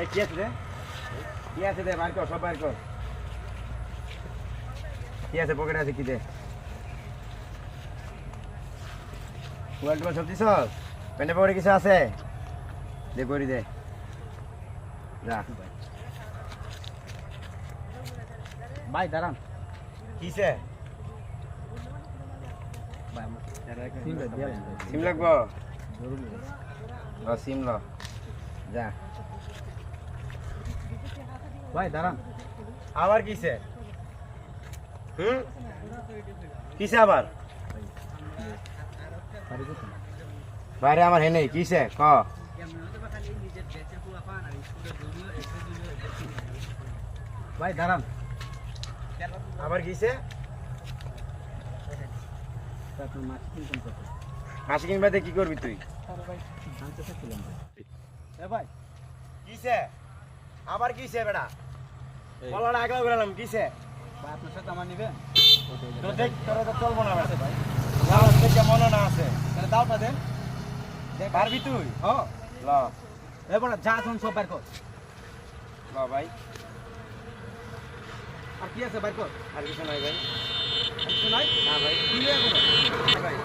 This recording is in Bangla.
এই কি আছে রে? কি আছে দে বার কর সব বার কর। কি আছে পকেটে আছে কি দে? মোবাইল টোবাইল সব দিছ? প্যান্টে পকেটে কিছু আছে? দে করি দে। যা। ভাই দাঁড়ান। কিসে? সিম লাগবো? সিম ল। যা। ভাই দাঁড়ান। আবার কিসে? হুম? কিসে আবার? বাইরে আমার হেনে কিসে? ক? ভাই দাঁড়ান। আবার কিসে? মাসি কিনবা কি করবি তুই? ভাই কিসে? আবার কিসে বেটা বলাটা আগলা বেরালাম কিসে? ভাই আপনার সাথে আমার নিবেন তো দেখ তোরা তো চলবো না বেটা ভাই। মনে না আছে। তাহলে দাওটা দেন। পারবি তুই? ও ল। এবার যা এখন সব কর। ল ভাই। আর কি আছে বাইর কর। আর কিছু নাই ভাই। আর কিছু নাই? না ভাই। দিলে এখনও। না ভাই।